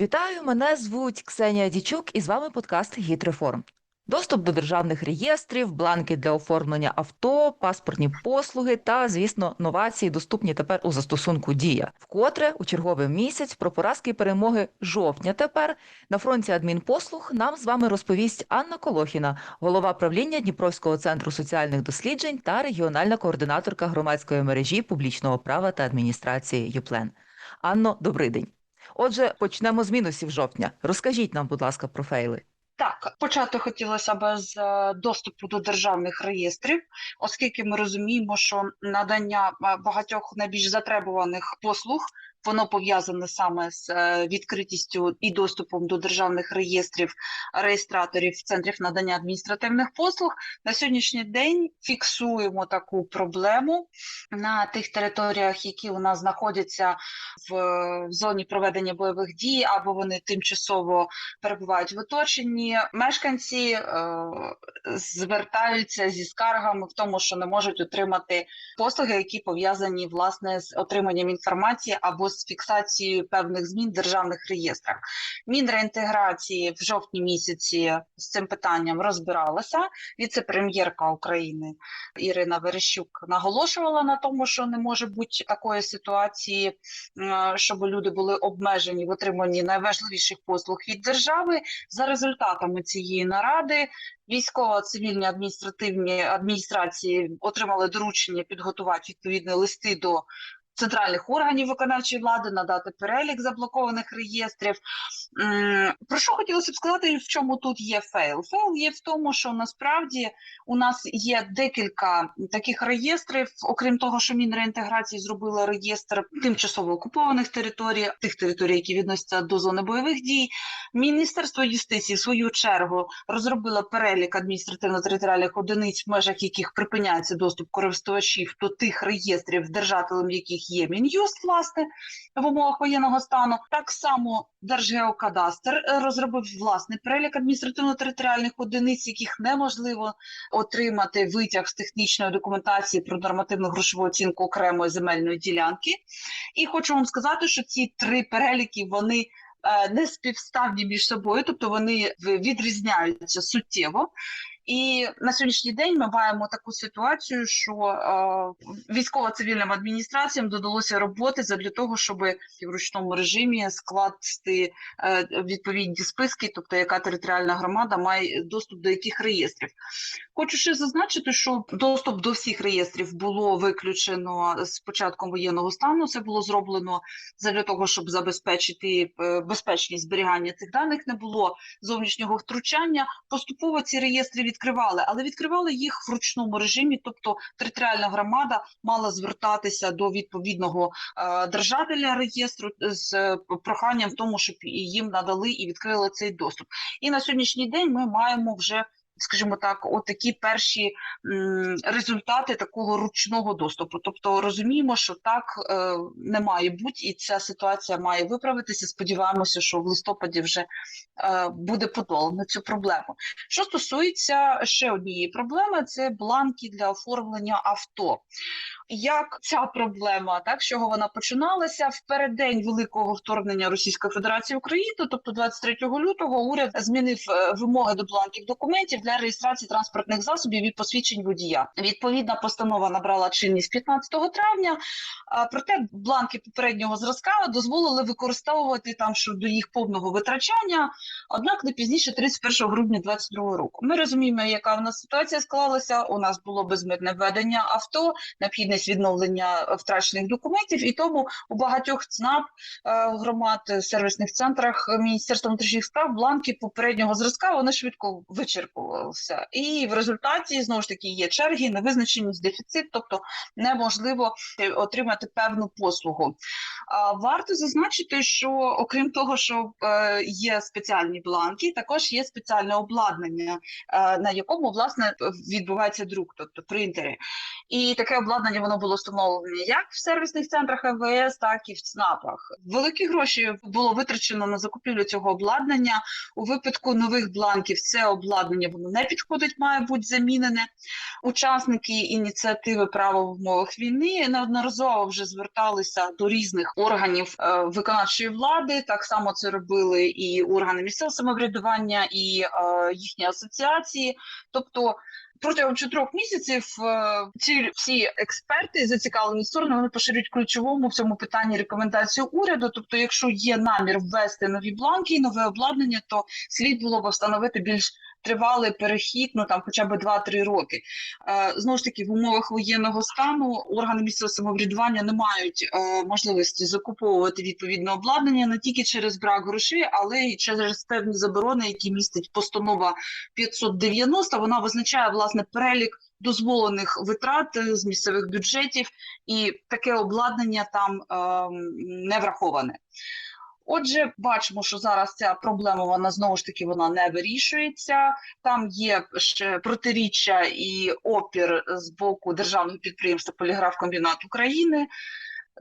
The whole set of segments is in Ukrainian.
Вітаю, мене звуть Ксенія Дічук, і з вами подкаст «Гідреформ». Доступ до державних реєстрів, бланки для оформлення авто, паспортні послуги та, звісно, новації доступні тепер у застосунку Дія. Вкотре у черговий місяць про поразки і перемоги жовтня. Тепер на фронті адмінпослуг нам з вами розповість Анна Колохіна, голова правління Дніпровського центру соціальних досліджень та регіональна координаторка громадської мережі публічного права та адміністрації ЮПЛЕН. Анно, добрий день. Отже, почнемо з мінусів жовтня. Розкажіть нам, будь ласка, про фейли. Так, почати хотілося б з е, доступу до державних реєстрів, оскільки ми розуміємо, що надання е, багатьох найбільш затребуваних послуг воно пов'язане саме з е, відкритістю і доступом до державних реєстрів реєстраторів центрів надання адміністративних послуг. На сьогоднішній день фіксуємо таку проблему на тих територіях, які у нас знаходяться в, в зоні проведення бойових дій, або вони тимчасово перебувають в оточенні. Мешканці е, звертаються зі скаргами в тому, що не можуть отримати послуги, які пов'язані власне з отриманням інформації або з фіксацією певних змін в державних реєстрах. Мінреінтеграції в жовтні місяці з цим питанням розбиралася. Віце-прем'єрка України Ірина Верещук наголошувала на тому, що не може бути такої ситуації, е, щоб люди були обмежені в отриманні найважливіших послуг від держави. За результатами цієї наради військово-цивільні адміністративні адміністрації отримали доручення підготувати відповідні листи до центральних органів виконавчої влади, надати перелік заблокованих реєстрів. Про що хотілося б сказати, в чому тут є фейл? Фейл є в тому, що насправді у нас є декілька таких реєстрів, окрім того, що Мінреінтеграції зробили реєстр тимчасово окупованих територій, тих територій, які відносяться до зони бойових дій. Міністерство юстиції в свою чергу розробило перелік адміністративно-територіальних одиниць, в межах яких припиняється доступ користувачів до тих реєстрів, держателем яких є мін'юст, власне, в умовах воєнного стану. Так само Держгеокадастр е, розробив власний перелік адміністративно-територіальних одиниць, яких неможливо отримати витяг з технічної документації про нормативну грошову оцінку окремої земельної ділянки. І хочу вам сказати, що ці три переліки вони. Е, не співставні між собою, тобто вони відрізняються суттєво. І на сьогоднішній день ми маємо таку ситуацію, що е, військово-цивільним адміністраціям додалося роботи для того, щоб в ручному режимі скласти е, відповідні списки, тобто яка територіальна громада має доступ до яких реєстрів. Хочу ще зазначити, що доступ до всіх реєстрів було виключено з початком воєнного стану. Це було зроблено для того, щоб забезпечити е, безпечність зберігання цих даних. Не було зовнішнього втручання. Поступово ці реєстри від відкривали, але відкривали їх в ручному режимі. Тобто територіальна громада мала звертатися до відповідного е, держателя реєстру з е, проханням в тому, щоб їм надали і відкрили цей доступ. І на сьогоднішній день ми маємо вже скажімо так, от такі перші результати такого ручного доступу. Тобто розуміємо, що так е, не має бути, і ця ситуація має виправитися. Сподіваємося, що в листопаді вже е, буде подолано цю проблему. Що стосується ще однієї проблеми, це бланки для оформлення авто як ця проблема, так з чого вона починалася в переддень великого вторгнення Російської Федерації в Україну, тобто 23 лютого, уряд змінив е, вимоги до бланків документів для реєстрації транспортних засобів і посвідчень водія. Відповідна постанова набрала чинність 15 травня. Проте бланки попереднього зразка дозволили використовувати там щодо їх повного витрачання, однак не пізніше 31 грудня 2022 року. Ми розуміємо, яка в нас ситуація склалася. У нас було безмитне введення авто, необхідне необхідність відновлення втрачених документів, і тому у багатьох ЦНАП е, громад сервісних центрах Міністерства внутрішніх справ бланки попереднього зразка вони швидко вичерпувалися. І в результаті знову ж таки є черги, невизначеність, дефіцит, тобто неможливо отримати певну послугу. Варто зазначити, що окрім того, що е, є спеціальні бланки, також є спеціальне обладнання, е, на якому власне відбувається друк, тобто принтери. І таке обладнання воно було встановлене як в сервісних центрах МВС, так і в ЦНАПах. Великі гроші було витрачено на закупівлю цього обладнання. У випадку нових бланків це обладнання воно не підходить, має бути замінене. Учасники ініціативи право в умовах війни неодноразово вже зверталися до різних органів е, виконавчої влади. Так само це робили і органи місцевого самоврядування, і е, їхні асоціації. Тобто протягом чотирьох місяців е, ці всі експерти зацікавлені сторони вони поширюють ключовому в цьому питанні рекомендацію уряду. Тобто, якщо є намір ввести нові бланки і нове обладнання, то слід було б встановити більш тривалий перехід, ну там хоча б 2-3 роки. Е, знову ж таки, в умовах воєнного стану органи місцевого самоврядування не мають е, можливості закуповувати відповідне обладнання не тільки через брак грошей, але й через певні заборони, які містить постанова 590. Вона визначає власне перелік дозволених витрат е, з місцевих бюджетів, і таке обладнання там е, не враховане. Отже, бачимо, що зараз ця проблема вона знову ж таки вона не вирішується. Там є ще протиріччя і опір з боку державного підприємства Поліграфкомбінат України.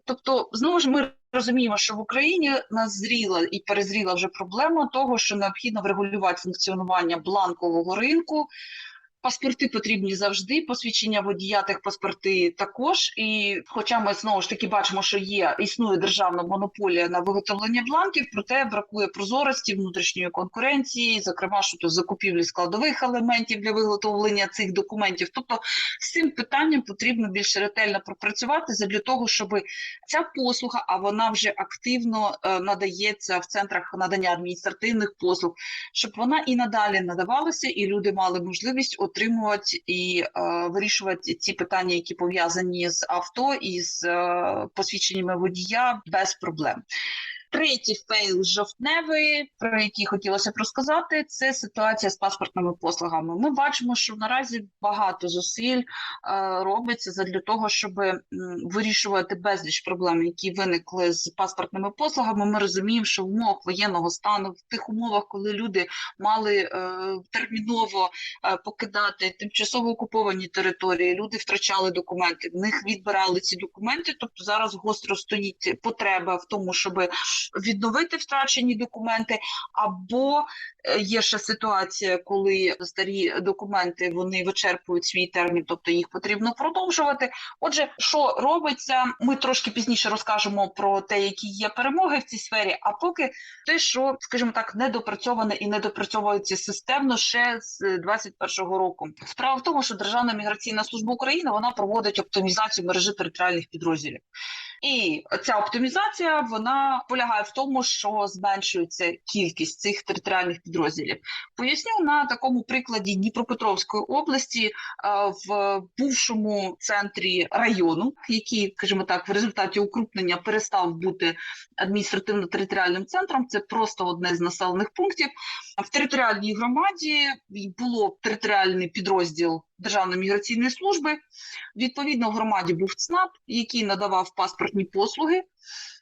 Тобто, знову ж ми розуміємо, що в Україні назріла і перезріла вже проблема того, що необхідно врегулювати функціонування бланкового ринку. Паспорти потрібні завжди, посвідчення водія, техпаспорти також. І хоча ми знову ж таки бачимо, що є існує державна монополія на виготовлення бланків, проте бракує прозорості, внутрішньої конкуренції, зокрема щодо закупівлі складових елементів для виготовлення цих документів. Тобто з цим питанням потрібно більш ретельно пропрацювати для того, щоб ця послуга, а вона вже активно е, надається в центрах надання адміністративних послуг, щоб вона і надалі надавалася, і люди мали можливість отримувати і е, вирішувати ці питання, які пов'язані з авто і з е, посвідченнями водія без проблем. Третій фейл жовтневий, про який хотілося б розказати, це ситуація з паспортними послугами. Ми бачимо, що наразі багато зусиль е, робиться для того, щоб вирішувати безліч проблем, які виникли з паспортними послугами. Ми розуміємо, що в умовах воєнного стану, в тих умовах, коли люди мали е, терміново е, покидати тимчасово окуповані території, люди втрачали документи, в них відбирали ці документи. Тобто зараз гостро стоїть потреба в тому, щоб відновити втрачені документи, або є ще ситуація, коли старі документи вони вичерпують свій термін, тобто їх потрібно продовжувати. Отже, що робиться, ми трошки пізніше розкажемо про те, які є перемоги в цій сфері. А поки те, що, скажімо так, недопрацьоване і не допрацьовується системно ще з 21-го року. Справа в тому, що Державна міграційна служба України вона проводить оптимізацію мережі територіальних підрозділів. І ця оптимізація вона полягає в тому, що зменшується кількість цих територіальних підрозділів. Поясню на такому прикладі Дніпропетровської області е, в бувшому центрі району, який, скажімо так, в результаті укрупнення перестав бути адміністративно-територіальним центром. Це просто одне з населених пунктів. В територіальній громаді було територіальний підрозділ Державної міграційної служби. Відповідно, в громаді був ЦНАП, який надавав паспортні послуги.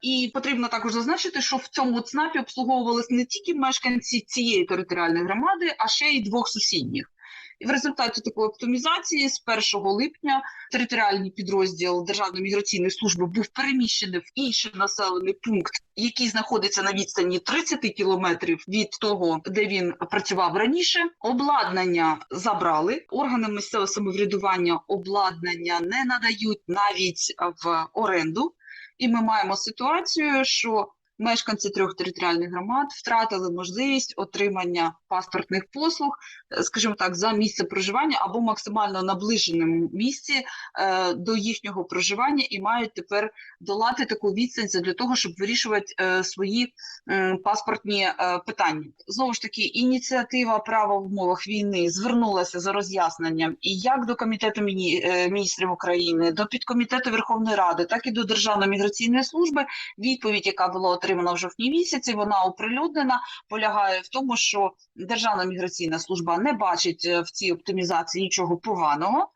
І потрібно також зазначити, що в цьому ЦНАПі обслуговувалися не тільки мешканці цієї територіальної громади, а ще й двох сусідніх. І в результаті такої оптимізації з 1 липня територіальний підрозділ Державної міграційної служби був переміщений в інший населений пункт, який знаходиться на відстані 30 кілометрів від того, де він працював раніше. Обладнання забрали органи місцевого самоврядування. Обладнання не надають навіть в оренду. І ми маємо ситуацію, що мешканці трьох територіальних громад втратили можливість отримання паспортних послуг, е, скажімо так, за місце проживання або максимально наближеному місці е, до їхнього проживання, і мають тепер долати таку відстань для того, щоб вирішувати е, свої м, паспортні е, питання. Знову ж таки, ініціатива права в умовах війни звернулася за роз'ясненням і як до комітету міні, е, міністрів України, до підкомітету Верховної Ради, так і до Державної міграційної служби. Відповідь, яка була отримана в жовтні місяці, вона оприлюднена, полягає в тому, що Державна міграційна служба не бачить е, в цій оптимізації нічого поганого.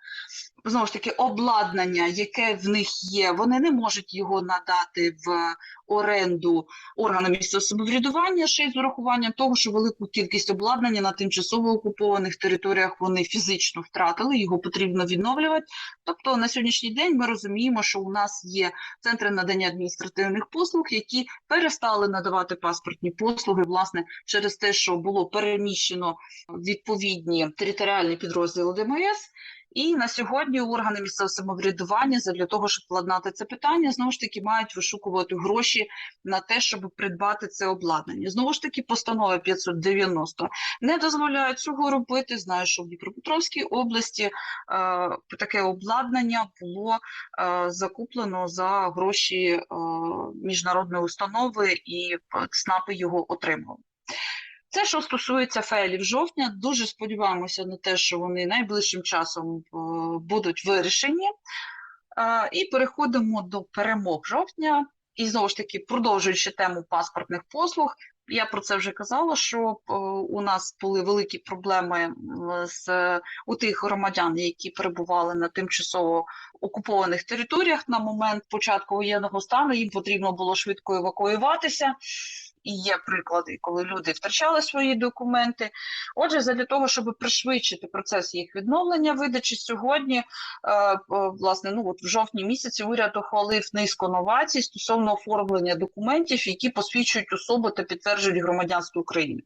Знову ж таки обладнання, яке в них є, вони не можуть його надати в оренду органам місцевого самоврядування, ще й з урахуванням того, що велику кількість обладнання на тимчасово окупованих територіях вони фізично втратили, його потрібно відновлювати. Тобто на сьогоднішній день ми розуміємо, що у нас є центри надання адміністративних послуг, які перестали надавати паспортні послуги, власне, через те, що було переміщено відповідні територіальні підрозділи ДМС. І на сьогодні органи місцевого самоврядування для того, щоб владнати це питання, знову ж таки мають вишукувати гроші на те, щоб придбати це обладнання. Знову ж таки, постанова 590 не дозволяє цього робити. Знаю, що в Дніпропетровській області е, таке обладнання було е, закуплено за гроші е, міжнародної установи, і е, ЦНАПи його отримали. Це що стосується фейлів жовтня, дуже сподіваємося на те, що вони найближчим часом е, будуть вирішені. Е, І переходимо до перемог жовтня. І знову ж таки, продовжуючи тему паспортних послуг, я про це вже казала, що е, у нас були великі проблеми з у тих громадян, які перебували на тимчасово окупованих територіях на момент початку воєнного стану. Їм потрібно було швидко евакуюватися. І є приклади, коли люди втрачали свої документи. Отже, для того, щоб пришвидшити процес їх відновлення видачі сьогодні, е, власне, ну от в жовтні місяці уряд ухвалив низку новацій стосовно оформлення документів, які посвідчують особу та підтверджують громадянство України.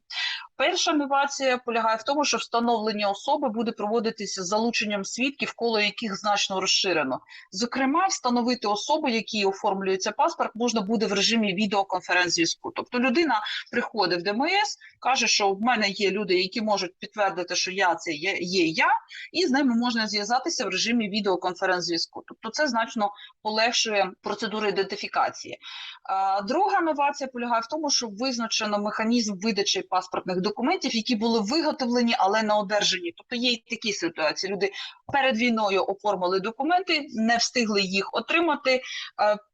Перша новація полягає в тому, що встановлення особи буде проводитися з залученням свідків, коло яких значно розширено. Зокрема, встановити особу, якій оформлюється паспорт, можна буде в режимі відеоконференц-зв'язку. Тобто людина приходить в ДМС, каже, що в мене є люди, які можуть підтвердити, що я це є, є я, і з ними можна зв'язатися в режимі відеоконференц-зв'язку. Тобто, це значно полегшує процедуру ідентифікації. А, Друга новація полягає в тому, що визначено механізм видачі паспортних документів, які були виготовлені, але не одержані. Тобто є і такі ситуації. Люди перед війною оформили документи, не встигли їх отримати.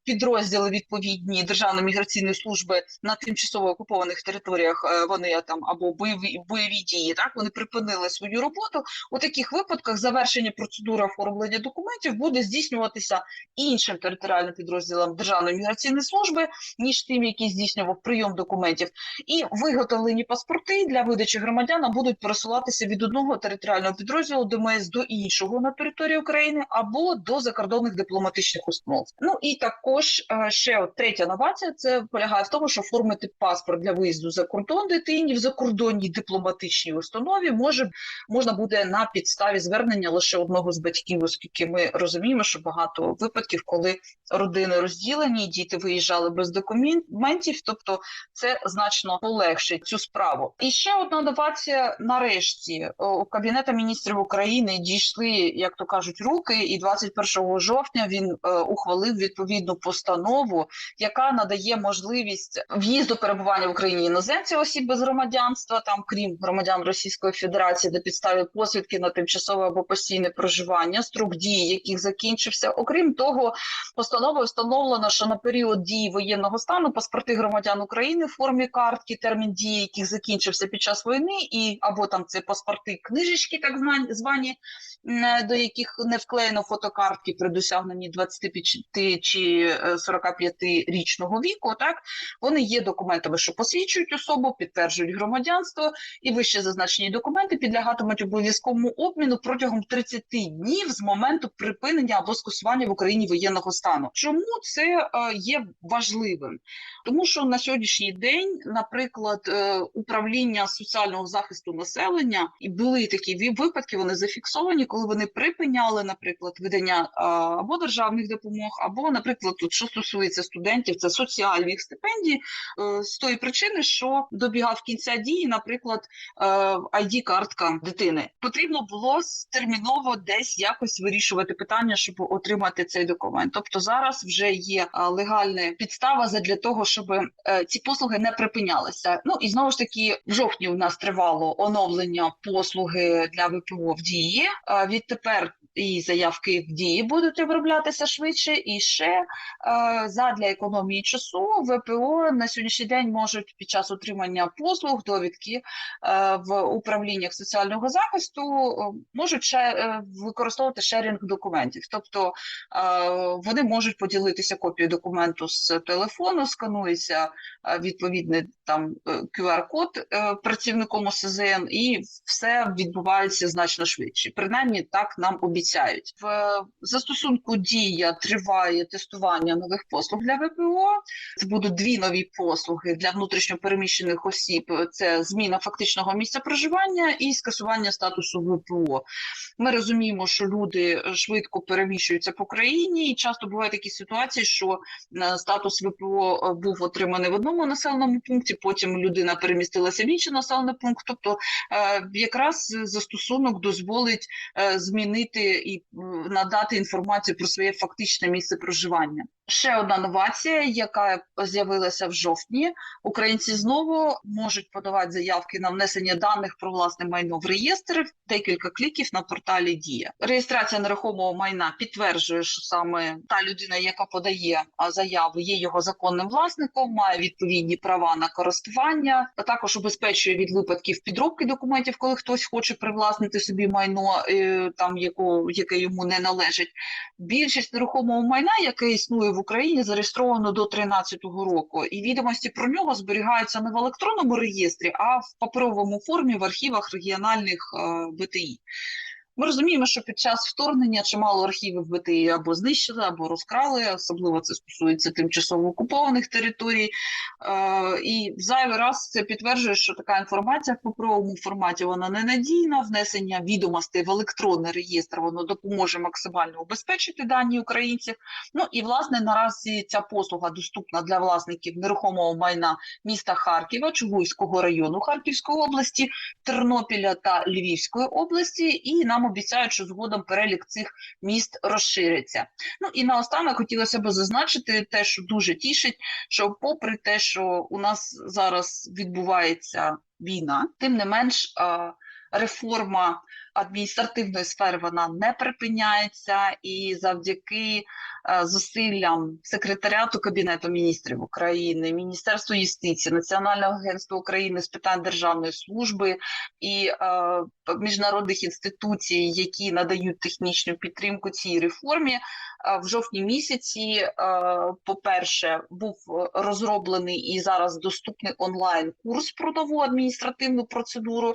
Підрозділи відповідні Державної міграційної служби на тимчасово окупованих територіях е, вони там або бойові бойові дії, так вони припинили свою роботу. У таких випадках завершення процедури оформлення документів буде здійснюватися іншим територіальним підрозділом Державної міграційної служби, ніж тим, який здійснював прийом документів. І виготовлені паспорти для видачі громадянам будуть пересуватися від одного територіального підрозділу ДМС до іншого на території України або до закордонних дипломатичних установ. Ну і також е, ще третя новація це полягає в тому, що оформити паспорт для виїзду за кордон дитині в закордонній дипломатичній установі може можна буде на підставі звернення лише одного з батьків, оскільки ми розуміємо, що багато випадків, коли родини розділені, діти виїжджали без документів, тобто це значно полегшить цю справу. І ще одна новація. Нарешті у Кабінету міністрів України дійшли, як то кажуть, руки, і 21 жовтня він е, ухвалив відповідну постанову, яка надає можливість в'їзду перебування в Україні іноземців осіб без громадянства, там крім громадян Російської Федерації, на підставі посвідки на тимчасове або постійне проживання, строк дії яких закінчився. Окрім того, постановою встановлено, що на період дії воєнного стану паспорти громадян України в формі картки, термін дії яких закінчився під час війни, і або там це паспорти книжечки, так звані, до яких не вклеєно фотокартки при досягненні 25 чи 45-річного віку. Так вони є документами, що посвідчують особу, підтверджують громадянство, і вище зазначені документи підлягатимуть обов'язковому обміну протягом 30 днів з моменту припинення або скасування в Україні воєнного стану. Чому це е, є важливим? Тому що на сьогоднішній день, наприклад, е, управління соціального захисту населення і були такі випадки, вони зафіксовані, коли вони припиняли, наприклад, видання або державних допомог, або, наприклад, тут що стосується студентів, це соціальних стипендій, е, з тої причини, що добігав кінця дії, наприклад, id картка дитини. Потрібно було терміново десь якось вирішувати питання, щоб отримати цей документ. Тобто зараз вже є легальна підстава для того, щоб е, ці послуги не припинялися. Ну і знову ж таки, в жовтні у нас тривало оновлення послуги для ВПО в дії. Відтепер і заявки в дії будуть оброблятися швидше, і ще е, задля економії часу ВПО на сьогоднішній день можуть під час отримання послуг, довідки е, в управліннях соціального захисту е, можуть ще використовувати шерінг документів. Тобто вони можуть поділитися копією документу з телефону, сканується відповідний там QR-код працівником ОСЗН, і все відбувається значно швидше. Принаймні так нам обіцяють. В е, застосунку Дія триває тестування нових послуг для ВПО. Це будуть дві нові послуги для внутрішньопереміщених осіб. Це зміна фактичного місця проживання і скасування статусу ВПО. Ми розуміємо, що люди швидко переміщуються по країні, і часто бувають такі ситуації, що е, статус ВПО е, був отриманий в одному населеному пункті, потім людина перемістилася в інший населений пункт. Тобто, е, якраз застосунок дозволить змінити і надати інформацію про своє фактичне місце проживання. Ще одна новація, яка з'явилася в жовтні. Українці знову можуть подавати заявки на внесення даних про власне майно в реєстр. Декілька кліків на порталі Дія. Реєстрація нерухомого майна підтверджує, що саме та людина, яка подає заяву, є його законним власником, має відповідні права на користування, а також убезпечує від випадків підробки документів, коли хтось хоче привласнити собі майно, е, там яке йому не належить. Більшість нерухомого майна, яке існує в Україні, зареєстровано до 2013 року, і відомості про нього зберігаються не в електронному реєстрі, а в паперовому формі в архівах регіональних е, БТІ. Ми розуміємо, що під час вторгнення чимало архівів БТІ або знищили, або розкрали, особливо це стосується тимчасово окупованих територій. Е, і зайвий раз це підтверджує, що така інформація в паперовому форматі вона ненадійна. Внесення відомостей в електронний реєстр воно допоможе максимально убезпечити дані українців. Ну і власне наразі ця послуга доступна для власників нерухомого майна міста Харкова, Чугуйського району Харківської області, Тернопіля та Львівської області. І нам обіцяють, що згодом перелік цих міст розшириться. Ну і наостанок хотілося б зазначити те, що дуже тішить, що попри те, що у нас зараз відбувається війна, тим не менш реформа адміністративної сфери вона не припиняється, і завдяки е, зусиллям секретаріату Кабінету міністрів України, Міністерства юстиції, Національного агентства України з питань державної служби і е, міжнародних інституцій, які надають технічну підтримку цій реформі. Е, В жовтні місяці, е, по-перше, був розроблений і зараз доступний онлайн курс про нову адміністративну процедуру.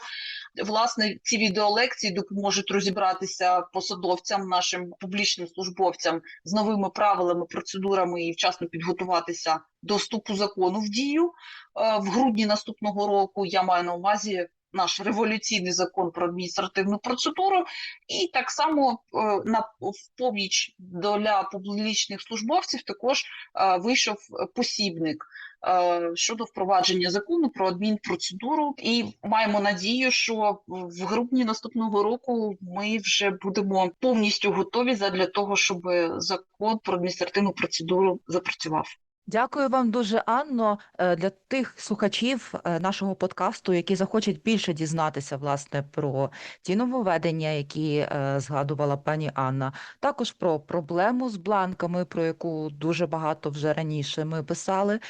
Власне, ці відеолекції допоможуть розібратися посадовцям, нашим публічним службовцям з новими правилами, процедурами і вчасно підготуватися до вступу закону в дію Е, в грудні наступного року. Я маю на увазі наш революційний закон про адміністративну процедуру, і так само е, на в поміч для публічних службовців також е, вийшов посібник е, щодо впровадження закону про адмінпроцедуру. І маємо надію, що в грудні наступного року ми вже будемо повністю готові задля того, щоб закон про адміністративну процедуру запрацював. Дякую вам дуже, Анно. Е, Для тих слухачів е, нашого подкасту, які захочуть більше дізнатися власне про ті нововведення, які е, згадувала пані Анна, також про проблему з бланками, про яку дуже багато вже раніше ми писали,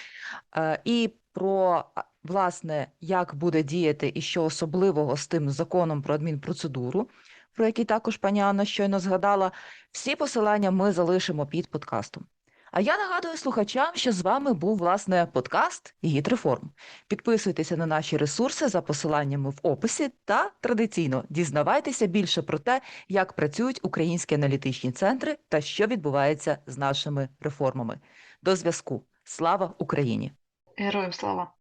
і про власне, як буде діяти і що особливого з тим законом про адмінпроцедуру, про який також пані Анна щойно згадала. Всі посилання ми залишимо під подкастом. А я нагадую слухачам, що з вами був власне подкаст «Гідреформ». Підписуйтеся на наші ресурси за посиланнями в описі та традиційно дізнавайтеся більше про те, як працюють українські аналітичні центри та що відбувається з нашими реформами. До зв'язку. Слава Україні! Героям слава!